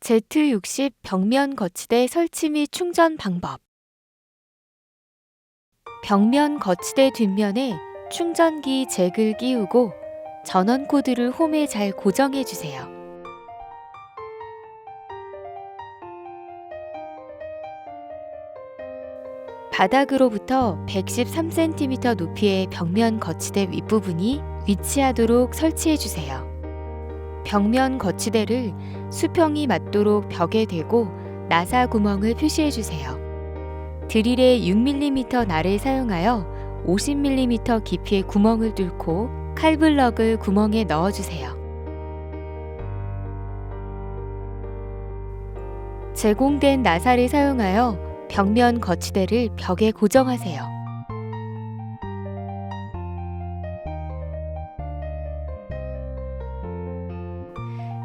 Z60 벽면 거치대 설치 및 충전 방법. 벽면 거치대 뒷면에 충전기 잭을 끼우고 전원 코드를 홈에 잘 고정해 주세요. 바닥으로부터 113cm 높이의 벽면 거치대 윗부분이 위치하도록 설치해 주세요. 벽면 거치대를 수평이 맞도록 벽에 대고 나사 구멍을 표시해 주세요. 드릴의 6mm 날을 사용하여 50mm 깊이의 구멍을 뚫고 칼블럭을 구멍에 넣어 주세요. 제공된 나사를 사용하여 벽면 거치대를 벽에 고정하세요.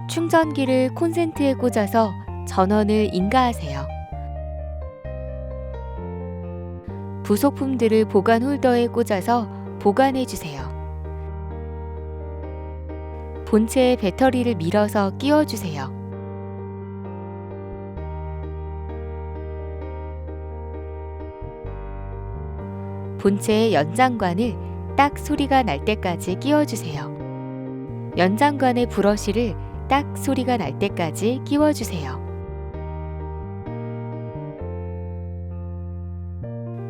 충전기를 콘센트에 꽂아서 전원을 인가하세요. 부속품들을 보관 홀더에 꽂아서 보관해 주세요. 본체에 배터리를 밀어서 끼워 주세요. 본체의 연장관을 딱 소리가 날 때까지 끼워 주세요. 연장관의 브러쉬를 딱 소리가 날 때까지 끼워 주세요.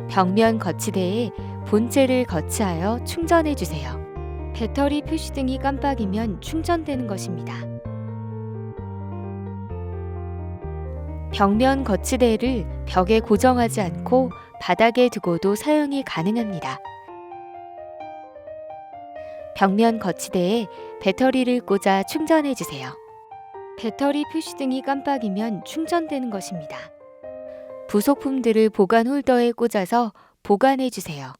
벽면 거치대에 본체를 거치하여 충전해 주세요. 배터리 표시등이 깜빡이면 충전되는 것입니다. 벽면 거치대를 벽에 고정하지 않고 바닥에 두고도 사용이 가능합니다. 벽면 거치대에 배터리를 꽂아 충전해 주세요. 배터리 표시등이 깜빡이면 충전되는 것입니다. 부속품들을 보관 홀더에 꽂아서 보관해 주세요.